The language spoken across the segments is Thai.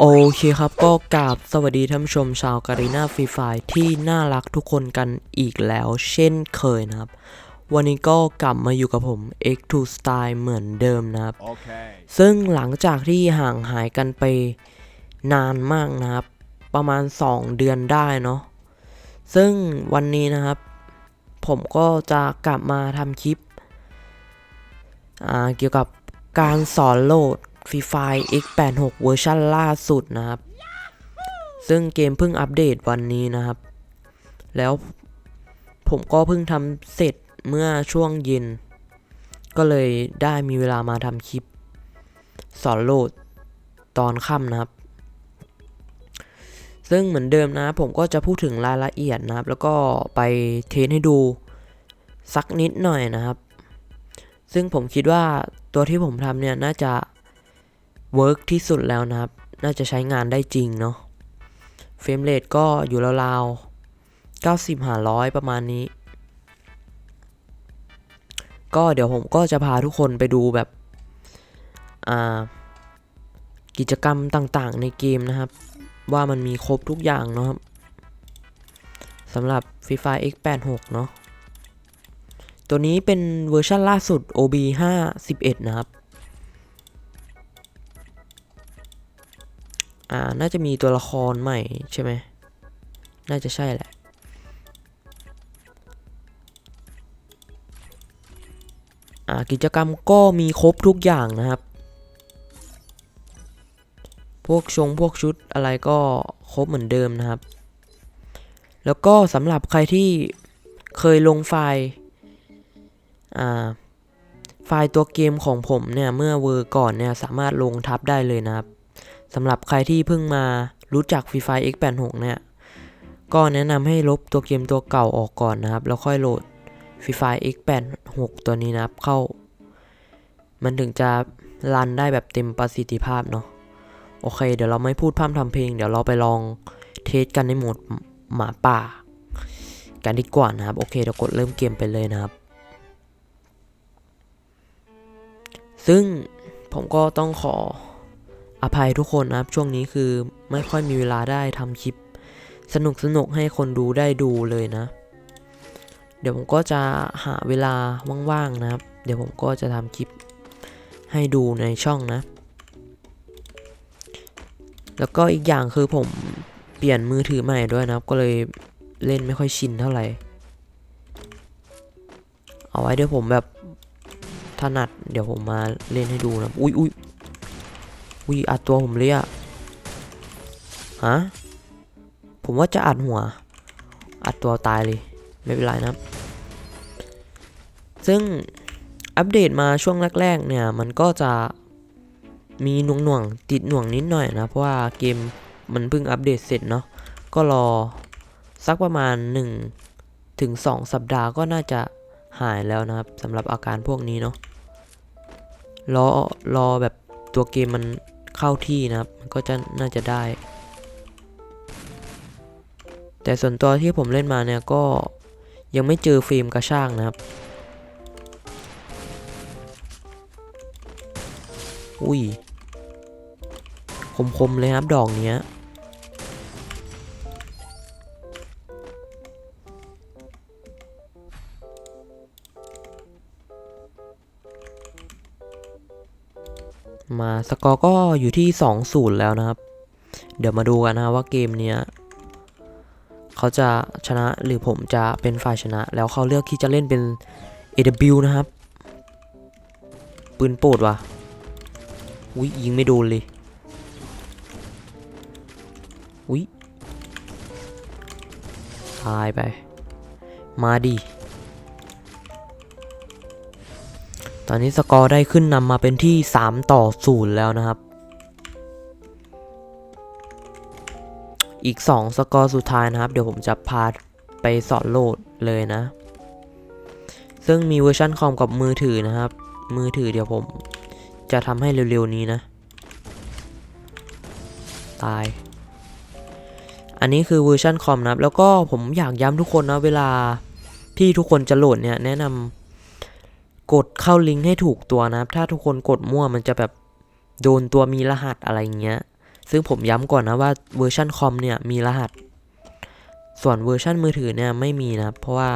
โอเคครับก็กราบสวัสดีท่านผู้ชมชาวการีนาฟรีไฟที่น่ารักทุกคนกันอีกแล้วเช่นเคยนะครับ วันนี้ก็กลับมาอยู่กับผม X2 Style เหมือนเดิมนะครับ Okay. ซึ่งหลังจากที่ห่างหายกันไปนานมากนะครับ ประมาณ 2 เดือนได้เนาะซึ่งวันนี้นะครับ ผมก็จะกลับมาทำคลิปอ่าเกี่ยวกับการสอนโหลด Free Fire X86 เวอร์ชันล่าสุดนะครับ ซึ่งเกมเพิ่งอัปเดตวันนี้นะครับ แล้วผมก็เพิ่งทำเสร็จเมื่อช่วงเย็น ก็เลยได้มีเวลามาทำคลิป สอนโหลดตอนค่ำนะครับ ซึ่งเหมือนเดิมนะ ผมก็จะพูดถึงรายละเอียดนะครับ แล้วก็ไปเทสให้ดูสักนิดหน่อยนะครับ ซึ่งผมคิดว่าตัวที่ผมทำเนี่ยน่าจะ เวิร์กที่สุดแล้วนะครับ น่าจะใช้งานได้จริงเนาะเฟรมเรทก็อยู่ราวๆ 90 หาร้อยประมาณนี้ ก็เดี๋ยวผมก็จะพาทุกคนไปดูแบบ อ่า กิจกรรมต่างๆในเกมนะครับ ว่ามันมีครบทุกอย่างเนาะครับสำหรับ Free Fire X86 เนาะตัวนี้เป็นเวอร์ชันล่าสุด OB 5.11 นะครับ อ่า น่าจะมีตัวละครใหม่ใช่ไหม น่าจะใช่แหละ อ่า กิจกรรมก็มีครบทุกอย่างนะครับ พวกชงพวกชุดอะไรก็ครบเหมือนเดิมนะครับ แล้วก็สำหรับใครที่เคยลงไฟล์ อ่าไฟล์ตัวเกมของผมเนี่ย เมื่อเวอร์ก่อนเนี่ย สามารถลงทับได้เลยนะครับ สำหรับใครที่เพิ่งมารู้จัก Free Fire X86 เนี่ยก็แนะนำให้ลบตัวเกมตัวเก่าออกก่อนนะครับ แล้วค่อยโหลด Free Fire X86 ตัวนี้นะครับเข้า มันถึงจะรันได้แบบเต็มประสิทธิภาพเนาะโอเค เดี๋ยวเราไม่พูดพร่ำทำเพลง เดี๋ยวเราไปลองเทสกันในโหมดหมาป่า กันดีกว่านะครับ โอเคเดี๋ยวกดเริ่มเกมไปเลยนะครับ ซึ่งผมก็ต้องขอ อภัยทุกคนนะครับช่วงนี้คือไม่ค่อยมีเวลาได้ทำคลิป สนุกสนุกให้คนดูได้ดูเลยนะ เดี๋ยวผมก็จะหาเวลาว่างๆนะครับ เดี๋ยวผมก็จะทำคลิปให้ดูในช่องนะ แล้วก็อีกอย่างคือผมเปลี่ยนมือถือใหม่ด้วยนะครับ ก็เลยเล่นไม่ค่อยชินเท่าไหร่ เอาไว้เดี๋ยวผมแบบถนัดเดี๋ยวผมมาเล่นให้ดูนะ อุ้ยอุ้ย อุ้ยอัดตัวผมเลยอะฮะ ผมว่าจะอัดหัว อัดตัวตายเลย ไม่เป็นไรนะครับซึ่งอัปเดตมาช่วงแรก ๆ เนี่ย มันก็จะมีหน่วงหน่วงๆติดหน่วงนิดหน่อยนะ เพราะว่าเกมมันเพิ่งอัปเดตเสร็จเนาะ ก็รอสักประมาณ 1 ถึง 2 สัปดาห์ก็น่าจะหายแล้วนะครับสำหรับอาการพวกนี้เนาะรอรอแบบตัวเกมมัน เข้าที่นะครับมันก็จะน่าจะได้ แต่ส่วนตัวที่ผมเล่นมาเนี่ยก็ยังไม่เจอฟิล์มกระช่างนะครับ อุ้ยคมๆเลยครับดอกเนี้ย มาสกอร์ก็อยู่ที่ 2-0 แล้วนะครับ เดี๋ยวมาดูกันนะว่าเกมเนี้ยเขาจะชนะหรือผมจะเป็นฝ่ายชนะ แล้วเขาเลือกที่จะเล่นเป็น AW นะครับ ปืนโปรดว่ะอุ้ยยิงไม่โดนเลยอุ้ยตายไป มาดิ ตอนนี้สกอร์ได้ขึ้นนำมาเป็นที่ 3 ต่อ 0 แล้วนะครับ อีก 2 สกอร์สุดท้ายนะครับ เดี๋ยวผมจะพาไปสอนโหลดเลยนะ ซึ่งมีเวอร์ชันคอมกับมือถือนะครับ มือถือเดี๋ยวผมจะทำให้เร็วๆนี้นะ ตาย อันนี้คือเวอร์ชันคอมนะครับ แล้วก็ผมอยากย้ำทุกคนนะ เวลาที่ทุกคนจะโหลดเนี่ยแนะนำ กดเข้าลิงก์ให้ถูกตัวนะครับ ถ้าทุกคนกดมั่วมันจะแบบโดนตัวมีรหัสอะไรเงี้ย ซึ่งผมย้ำก่อนนะว่าเวอร์ชันคอมเนี่ยมีรหัส ส่วนเวอร์ชันมือถือเนี่ยไม่มีนะเพราะว่า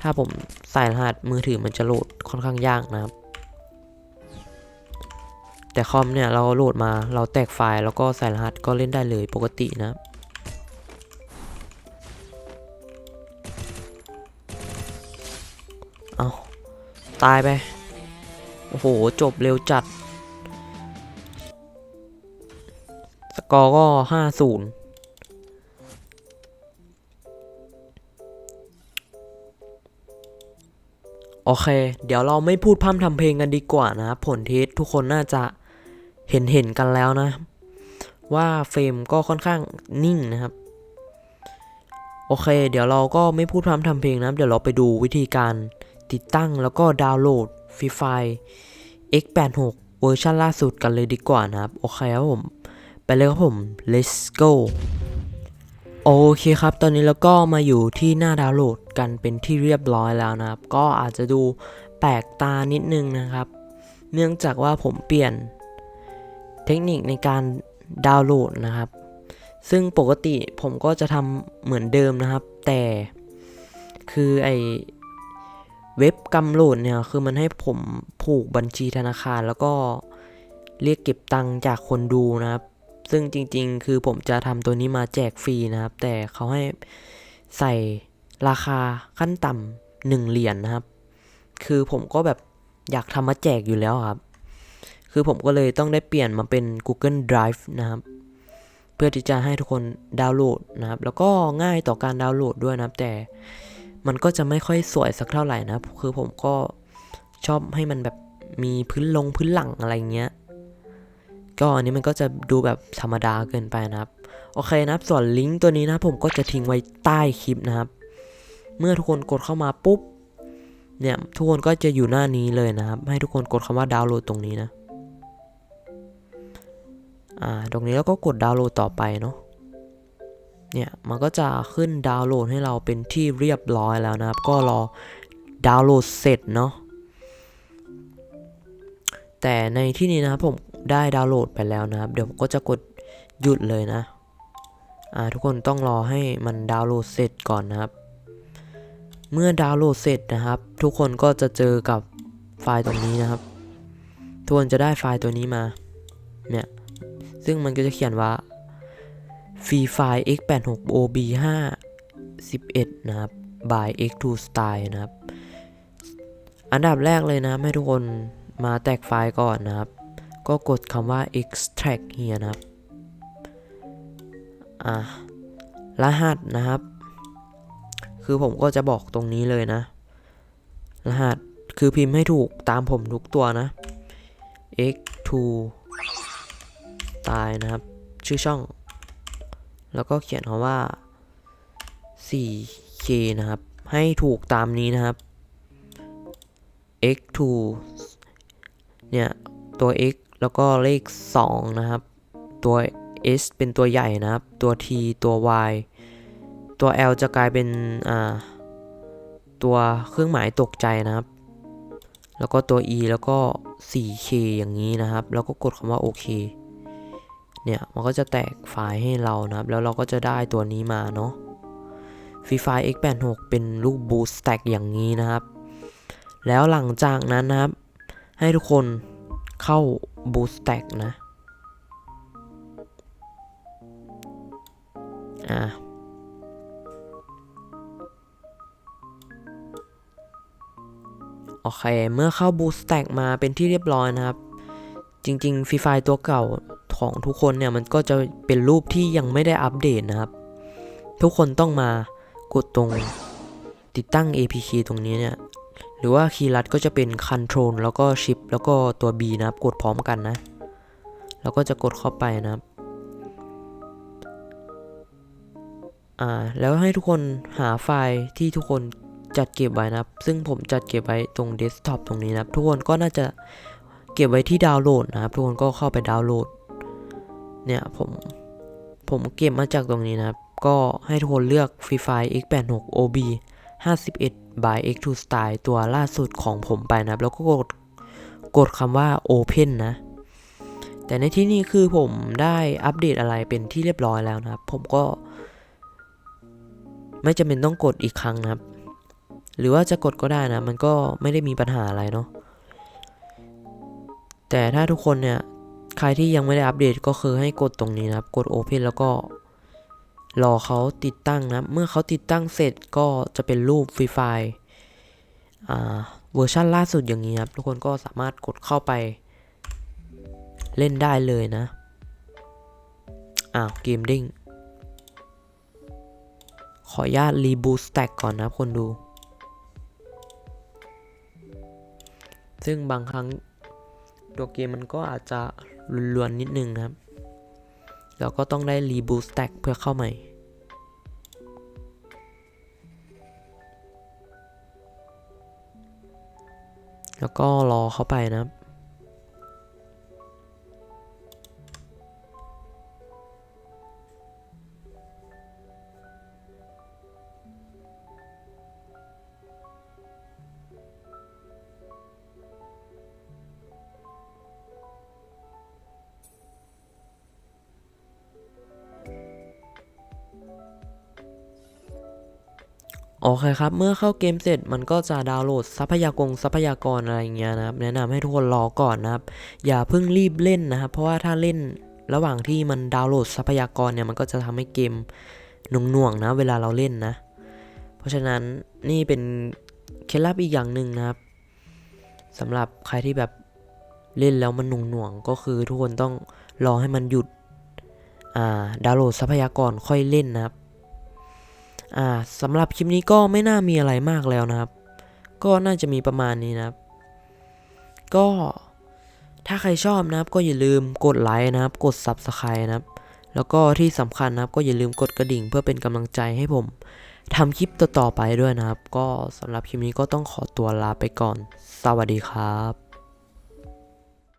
ถ้าผมใส่รหัสมือถือมันจะโหลดค่อนข้างยากนะครับ แต่คอมเนี่ยเราโหลดมาเราแตกไฟล์แล้วก็ใส่รหัสก็เล่นได้เลยปกตินะครับเอา ตายไป โอ้โห จบเร็วจัด สกอร์ก็ห้าศูนย์โอเค เดี๋ยวเราไม่พูดพร่ำทำเพลงกันดีกว่านะ ผลเทสทุกคนน่าจะเห็นเห็นกันแล้วนะ ว่าเฟรมก็ค่อนข้างนิ่งนะครับ โอเค เดี๋ยวเราก็ไม่พูดพร่ำทำเพลงนะ เดี๋ยวเราไปดูวิธีการ ติดตั้งแล้วก็ดาวน์โหลดฟรีไฟล์ x86 เวอร์ชันล่าสุดกันเลยดีกว่านะครับ โอเคครับผม ไปเลยครับผม let's go โอเคครับ ตอนนี้เราก็มาอยู่ที่หน้าดาวน์โหลดกันเป็นที่เรียบร้อยแล้วนะครับ ก็อาจจะดูแปลกตานิดนึงนะครับ เนื่องจากว่าผมเปลี่ยนเทคนิคในการดาวน์โหลดนะครับ ซึ่งปกติผมก็จะทำเหมือนเดิมนะครับ แต่คือไอ เว็บกำโหลดเนี่ยคือมันให้ผมผูกบัญชีธนาคารแล้วก็เรียกเก็บตังค์จากคนดูนะครับ ซึ่งจริงๆ คือผมจะทำตัวนี้มาแจกฟรีนะครับ แต่เขาให้ใส่ราคาขั้นต่ำหนึ่งเหรียญนะครับ คือผมก็แบบอยากทำมาแจกอยู่แล้วครับ คือผมก็เลยต้องได้เปลี่ยนมาเป็น Google Drive นะครับ เพื่อที่จะให้ทุกคนดาวน์โหลดนะครับ แล้วก็ง่ายต่อการดาวน์โหลดด้วยนะครับ แต่ มันก็จะไม่ค่อยสวยสักเท่าไหร่นะ คือผมก็ชอบให้มันแบบมีพื้นลงพื้นหลังอะไรเงี้ย ก็อันนี้มันก็จะดูแบบธรรมดาเกินไปนะครับ โอเคนะครับ ส่วนลิงก์ตัวนี้นะผมก็จะทิ้งไว้ใต้คลิปนะครับ เมื่อทุกคนกดเข้ามาปุ๊บ เนี่ยทุกคนก็จะอยู่หน้านี้เลยนะครับ ให้ทุกคนกดคำว่าดาวน์โหลดตรงนี้นะ อ่า ตรงนี้แล้วก็กดดาวน์โหลดต่อไปเนาะ เนี่ยมันก็จะขึ้นดาวน์โหลดให้เราเป็นที่เรียบร้อยแล้วนะครับ ก็รอดาวน์โหลดเสร็จเนาะแต่ในที่นี้นะครับผมได้ดาวน์โหลดไปแล้วนะครับ เดี๋ยวผมก็จะกดหยุดเลยนะอ่าทุกคนต้องรอให้มันดาวน์โหลดเสร็จก่อนนะครับ เมื่อดาวน์โหลดเสร็จนะครับ ทุกคนก็จะเจอกับไฟล์ตรงนี้นะครับทุกคนจะได้ไฟล์ตัวนี้มาเนี่ยซึ่งมันก็จะเขียนว่า free file x86 ob 5 11 นะครับ by x2 style นะครับ อันดับแรกเลยนะให้ทุกคนมาแตกไฟล์ก่อนนะครับ ก็กดคำว่า extract here นะครับ อะ รหัสนะครับ คือผมก็จะบอกตรงนี้เลยนะ รหัสคือพิมพ์ให้ถูกตามผมทุกตัวนะ x2 ตายนะครับ ชื่อช่อง แล้วก็เขียนคำว่า 4k นะครับ ให้ถูกตามนี้นะครับ x2 เนี่ย ตัว x แล้วก็เลข 2 นะครับ ตัว s เป็นตัวใหญ่นะครับ ตัว t ตัว y ตัว l จะกลายเป็น อ่า ตัวเครื่องหมายตกใจนะครับ แล้วก็ตัว e แล้วก็ 4k อย่างนี้นะครับ แล้วก็กดคำว่าโอเค เนี่ยมันก็จะแตกไฟล์ให้เรานะครับ แล้วเราก็จะได้ตัวนี้มาเนาะฟรีไฟ x86 เป็นรูป boost stack อย่างนี้นะครับ แล้วหลังจากนั้นนะครับ ให้ทุกคนเข้า boost stack นะ อ่าโอเค เมื่อเข้า boost stack มาเป็นที่เรียบร้อยนะครับ จริงๆฟรีไฟตัวเก่า ของทุกคนเนี่ยมันก็จะเป็นรูปที่ยังไม่ได้อัปเดตนะครับ ทุกคนต้องมากดตรงติดตั้ง APK ตรงนี้เนี่ยหรือว่าคีย์ลัดก็จะเป็น Control แล้วก็ Shift แล้วก็ตัว B นะครับ กดพร้อมกันนะ แล้วก็จะกดเข้าไปนะครับอ่าแล้วให้ทุกคนหาไฟล์ที่ทุกคนจัดเก็บไว้นะครับ ซึ่งผมจัดเก็บไว้ตรงเดสก์ท็อปตรงนี้นะครับ ทุกคนก็น่าจะเก็บไว้ที่ดาวน์โหลดนะครับ ทุกคนก็เข้าไปดาวน์โหลด เนี่ยผมผมเก็บมาจากตรงนี้นะครับ ก็ให้ทุกคนเลือกฟรีไฟล์ x86 ob 51 by x2 style ตัวล่าสุดของผมไปนะครับ แล้วก็กดกดคำว่า open นะ แต่ในที่นี้คือผมได้อัปเดตอะไรเป็นที่เรียบร้อยแล้วนะครับ ผมก็ ไม่จำเป็นต้องกดอีกครั้งนะครับ หรือว่าจะกดก็ได้นะ มันก็ไม่ได้มีปัญหาอะไรเนาะแต่ถ้าทุกคนเนี่ย ใครที่ยังไม่ได้อัปเดตก็คือให้กดตรงนี้นะครับ กด Open แล้วก็รอเขาติดตั้งนะ เมื่อเขาติดตั้งเสร็จก็จะเป็นรูปฟรีไฟล์เวอร์ชันล่าสุดอย่างนี้ครับ ทุกคนก็สามารถกดเข้าไป เล่นได้เลยนะ อ้าว เกมดิ้ง ขออนุญาตรีบูสแต็กก่อนนะครับคนดู ซึ่งบางครั้ง ตัวเกมมันก็อาจจะลวนๆนิดนึงนะครับ แล้วก็ต้องได้รีบูสแต็กเพื่อเข้าใหม่ แล้วก็รอเข้าไปนะครับ โอเคครับ เมื่อเข้าเกมเสร็จมันก็จะดาวน์โหลดทรัพยากรทรัพยากรอะไรเงี้ยนะครับ แนะนำให้ทุกคนรอก่อนนะครับ อย่าเพิ่งรีบเล่นนะครับ เพราะว่าถ้าเล่นระหว่างที่มันดาวน์โหลดทรัพยากรเนี่ยมันก็จะทำให้เกมหน่วงๆนะ เวลาเราเล่นนะ เพราะฉะนั้นนี่เป็นเคล็ดลับอีกอย่างหนึ่งนะครับสำหรับใครที่แบบเล่นแล้วมันหน่วงๆก็คือทุกคนต้องรอให้มันหยุดอ่าดาวน์โหลดทรัพยากรค่อยเล่นนะครับ อ่าสำหรับคลิปนี้ก็ไม่น่ามีอะไรมากแล้วนะครับ ก็น่าจะมีประมาณนี้นะครับ ก็ถ้าใครชอบนะครับก็อย่าลืมกดไลค์นะครับ กด Subscribe นะครับ แล้วก็ที่สำคัญนะครับก็อย่าลืมกดกระดิ่งเพื่อเป็นกำลังใจให้ผมทำคลิปต่อๆไปด้วยนะครับ ก็สำหรับคลิปนี้ก็ต้องขอตัวลาไปก่อน สวัสดีครับ